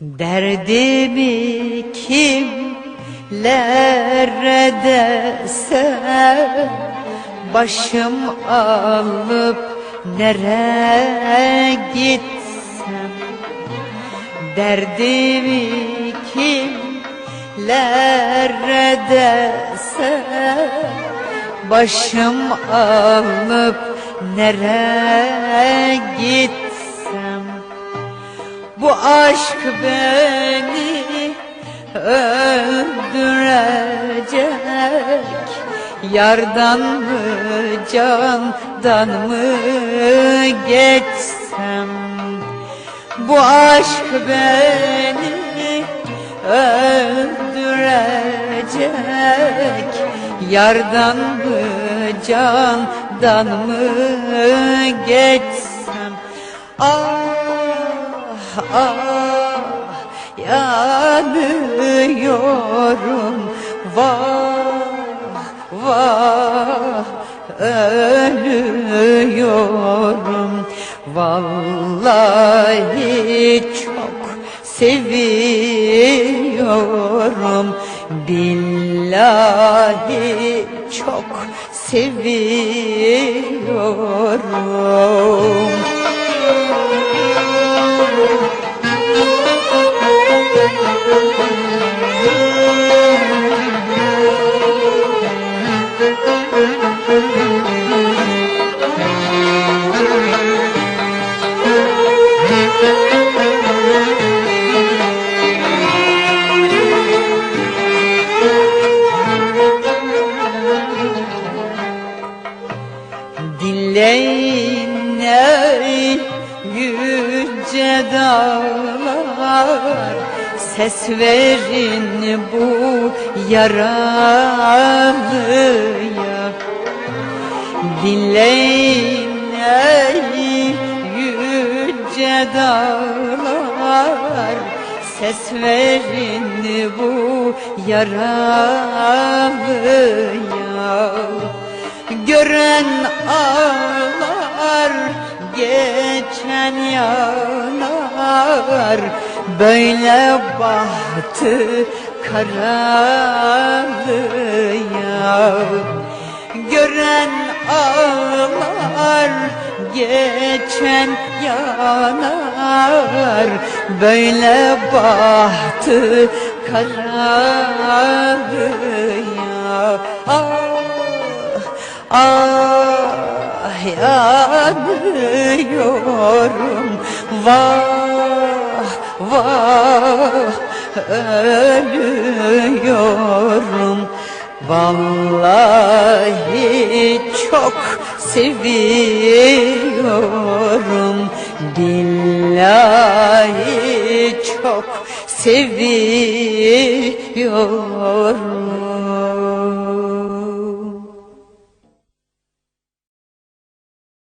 Derdimi kimlere desem Başım alıp nereye gitsem? Derdimi kimlere desem Başım alıp nereye gitsem Bu aşk beni öldürecek. Yardan mı candan mı geçsem? Bu aşk beni öldürecek. Yardan mı candan mı geçsem? Ah ah yanıyorum. Vah vah ölüyorum. Vallahi çok seviyorum. Billahi çok seviyorum ey yüce dağlar Ses verin bu yaralıya. Dinleyin ey yüce dağlar Ses verin bu yaralıya. Gören ağlar geçen yanar Böyle bahtı karalıya. Gören ağlar geçen yanar Böyle bahtı karalıya. Ah Ah yanıyorum Vah vah ölüyorum. Vallahi çok seviyorum. Billahi çok seviyorum